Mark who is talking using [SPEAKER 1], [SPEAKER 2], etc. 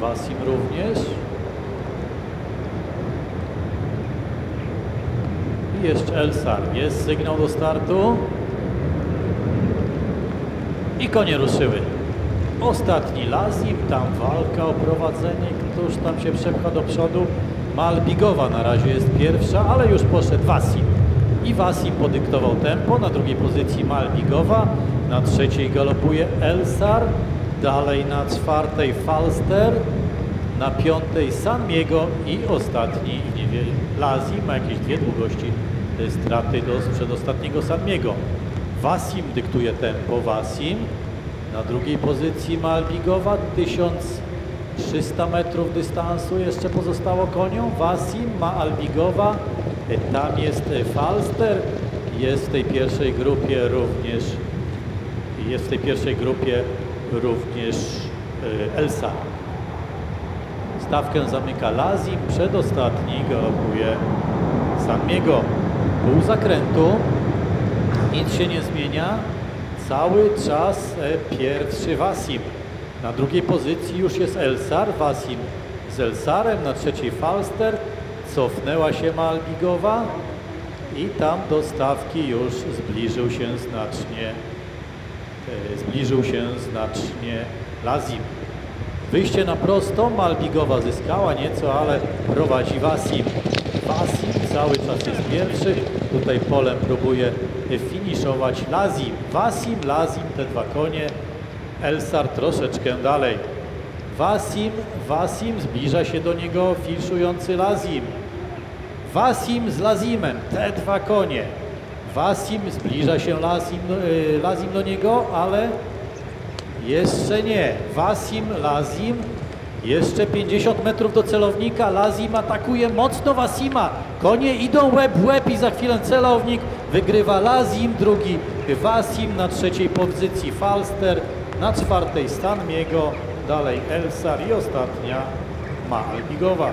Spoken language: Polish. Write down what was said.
[SPEAKER 1] Wasim również. I jeszcze Elsar. Jest sygnał do startu. I konie ruszyły. Ostatni Lazim, tam walka o prowadzenie, któż tam się przepcha do przodu. Malbigowa na razie jest pierwsza, ale już poszedł Wasim. I Wasim podyktował tempo, na drugiej pozycji Malbigowa, na trzeciej galopuje Elsar, dalej na czwartej Falster, na piątej Sanmiego i ostatni Lazim ma jakieś dwie długości straty do przedostatniego Sanmiego. Wasim dyktuje tempo, Wasim. Na drugiej pozycji Malbigowa, 1300 metrów dystansu jeszcze pozostało koniom. Wasim ma Albigowa, tam jest Falster, jest w tej pierwszej grupie również, jest w tej pierwszej grupie również e, Elsa. Stawkę zamyka Lazim, przedostatni galopuje Samiego. Pół zakrętu, nic się nie zmienia. Cały czas e, pierwszy Wasim. Na drugiej pozycji już jest Elsar, Wasim z Elsarem, na trzeciej Falster. Cofnęła się Malbigowa i tam do stawki już zbliżył się znacznie, zbliżył się znacznie Lazim. Wyjście na prosto, Malbigowa zyskała nieco, ale prowadzi Wasim. Wasim cały czas jest pierwszy, tutaj polem próbuje finiszować Lazim. Wasim, Lazim, te dwa konie, Elsar troszeczkę dalej. Wasim, Wasim, zbliża się do niego finiszujący Lazim. Wasim z Lazimem, te dwa konie. Wasim, zbliża się Lazim, y, Lazim do niego, ale jeszcze nie. Wasim, Lazim. Jeszcze 50 metrów do celownika. Lazim atakuje mocno Wasima. Konie idą łeb w łeb i za chwilę celownik wygrywa Lazim. Drugi Wasim na trzeciej pozycji Falster. Na czwartej Stanmiego. Dalej Elsar i ostatnia ma Albigowa.